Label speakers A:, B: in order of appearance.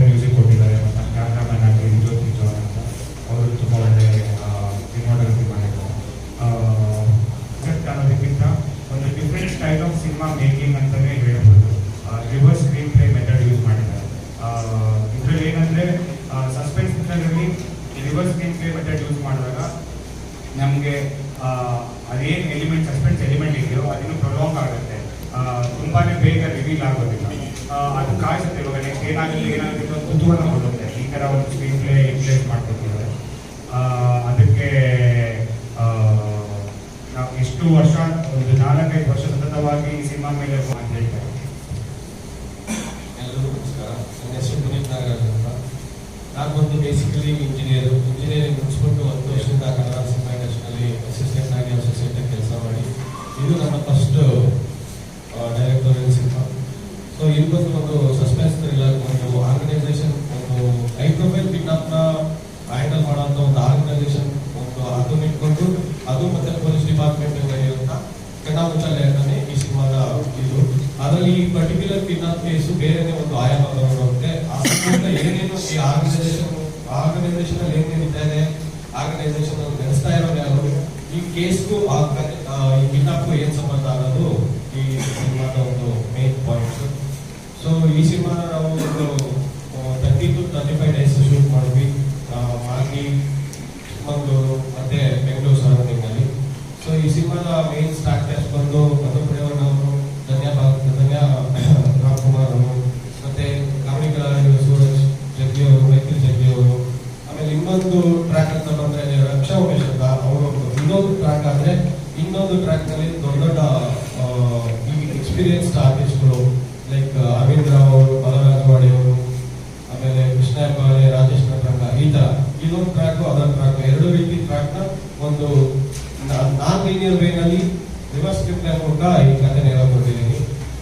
A: Music ಕೊಟ್ಟಿದ್ದಾರೆ ಮತ್ತು cameraman ಆಗಿ ಇಂಜೋತ್ ಕಿಜೋರ್ ಅಂತ ಅವರು ತುಂಬ ಒಳ್ಳೆಯ ಸಿನಿಮಾಟೋಗ್ರಫಿ ಮಾಡಿದ್ದಾರೆ ಬಟ್ ಅನ್ನೋದಕ್ಕಿಂತ ಒಂದು different type of cinema making ಅಂತಲೇ ಹೇಳ್ಬೋದು reverse screen play method use ಮಾಡಿದ್ದಾರೆ ಇದರಲ್ಲಿ ಏನಂದರೆ suspense ಮಿಥಡಲ್ಲಿ reverse screen play method use ಮಾಡಿದಾಗ ನಮಗೆ ಅದೇನು ಎಲಿಮೆಂಟ್ ಸಸ್ಪೆನ್ಸ್ ಎಲಿಮೆಂಟ್ ಇದೆಯೋ ಅದೇನು ಪ್ರೊಲಾಂಗ್ ಆಗುತ್ತೆ ತುಂಬಾ ಬೇಗ ರಿವೀಲ್ ಆಗೋದಿಲ್ಲ ಅದು ಕಾಯಿಸುತ್ತೆ ಇವಾಗ ನೆಕ್ಸ್ಟ್ ಏನಾಗಲಿ ಏನಾಗಲಿ ಅಂತ ಕುತೂಹಲ ಕೊಡುತ್ತೆ. ಈ ಥರ ಒಂದು ಸ್ಕ್ರೀನ್ ಪ್ಲೇ ಇನ್ಪ್ಲೇಸ್ ಮಾಡ್ಕೊತಿದ್ದಾರೆ ಅದಕ್ಕೆ ನಾವು ಎಷ್ಟು ವರ್ಷ, ಒಂದು ನಾಲ್ಕೈದು ವರ್ಷ ಸತತವಾಗಿ ಈ ಸಿನಿಮಾ ಮೇಲೆ ಅಂತ ಹೇಳ್ತಾರೆ.
B: ಎಲ್ಲರಿಗೂ ನಮಸ್ಕಾರ. ನನ್ನ ಹೆಸರು ನಾನು ಬೇಸಿಕಲಿ ಇಂಜಿನಿಯರ್ ಇಂಜಿನಿಯರಿಂಗ್ ಮುಗಿಸ್ಬಿಟ್ಟು ಒಂದು ವರ್ಷದಿಂದ ಕನ್ನಡ ಸಿನಿಮಾ ಇಂಡಸ್ಟ್ರಿಯಲ್ಲಿ ಅಸಿಸ್ಟೆಂಟ್ ಆಗಿ ಅಸೋಸಿಯೇಟ್ ಕೆಲಸ ಮಾಡಿ. ಇದು ನನ್ನ ಫಸ್ಟ್ ಡೈರೆಕ್ಟೋರಿಯಲ್ ಸೊ ಒಂದು ಸಸ್ಪೆನ್ಸ್ ಇಲ್ಲ ಒಂದು ಆರ್ಗನೈಸೇಷನ್ ಒಂದು ಹೈ ಪ್ರೊಫೈಲ್ ಕಿಡ್ನಾಪ್ನ ಹ್ಯಾಂಡಲ್ ಮಾಡೋಂಥ ಒಂದು ಆರ್ಗನೈಸೇಷನ್ ಒಂದು ಅದನ್ನ ಇಟ್ಕೊಂಡು ಅದು ಮತ್ತೆ ಪೊಲೀಸ್ ಡಿಪಾರ್ಟ್ಮೆಂಟ್ ನಡೆಯುವಂಥ ಕಣ್ಣಾಮುಚ್ಚಾಲೆಯನ್ನೇ ಈ ಸಿನಿಮಾದ ಇದು. ಅದರಲ್ಲಿ ಈ ಪರ್ಟಿಕ್ಯುಲರ್ ಕಿಡ್ನಾಪ್ ಕೇಸ್ ಬೇರೆನೇ ಒಂದು ಆಯಾಮ ತಗೊಂಡೋಗುತ್ತೆ ಆ ಏನೇನು ಈ ಆರ್ಗನೈಸೇಷನ್ ಆರ್ಗನೈಸೇಷನ್ ಅಲ್ಲಿ ಏನೇನಿದ್ದಾರೆ ಆರ್ಗನೈಸೇಷನ್ ನಡೆಸ್ತಾ ಇರೋದು ಯಾರು ಈ ಕೇಸ್ಗೂ ಈ ಕಿಡ್ನಾಪ್ಗೂ ಏನ್ ಸಂಬಂಧ ಅನ್ನೋದು ಈ ಸಿನಿಮಾದ ಒಂದು ಮೇನ್ ಪಾಯಿಂಟ್ಸ್ ಸೊ ಈ ಸಿನಿಮಾ ನಾವು ಒಂದು thirty two thirty five days shoot ಮಾಡಿದ್ವಿ ಮಾಗಿ ಚಿಕ್ಕಮಗಳೂರು ಮತ್ತೆ ಬೆಂಗಳೂರು ಸರೌಂಡಿಂಗಲ್ಲಿ ಸೊ ಈ ಸಿನಿಮಾದ ಮೇನ್ ಸ್ಟಾರ್ ಬಂದು ಮಧುಪ್ರೇವನ್ ಅವರು, ಧನ್ಯ ಧನ್ಯ ರಾಮ್ಕುಮಾರ್ ಅವರು, ಮತ್ತೆ ಕಾಮಿಡಿ ಕಲಾವಿದರು ಸೂರಜ್ ಜಗ್ಗಿ ಅವರು, ಮೈತ್ರಿ ಜಗ್ಗಿ ಅವರು, ಆಮೇಲೆ ಇನ್ನೊಂದು ಟ್ರ್ಯಾಕ್ ಅಂತ ಬಂದರೆ ರಕ್ಷಾ ಉಮೇಶ್ ಅಂತ ಅವರು ಇನ್ನೊಂದು ಟ್ರ್ಯಾಕ್ ಆದರೆ ಇನ್ನೊಂದು ಟ್ರ್ಯಾಕ್ನಲ್ಲಿ ದೊಡ್ಡ ದೊಡ್ಡ ಎಕ್ಸ್ಪೀರಿಯನ್ಸ್ಡ್ ಆರ್ಟಿಸ್ಟ್ಗಳು ಇದೊಂದು ಟ್ರ್ಯಾಕ್ ಅದೊಂದು ಟ್ರ್ಯಾಕ್ ಎರಡು ರೀತಿ ಟ್ರ್ಯಾಕ್ನ ಒಂದು ನಾನ್ ಲೀನಿಯರ್ ವೇನಲ್ಲಿ ರಿವರ್ಸ್ ಸ್ಕ್ರಿಪ್ಟ್ ಮೂಲಕ ಈ ಕಥೆ ಹೇಳ್ಕೊಟ್ಟಿದೆ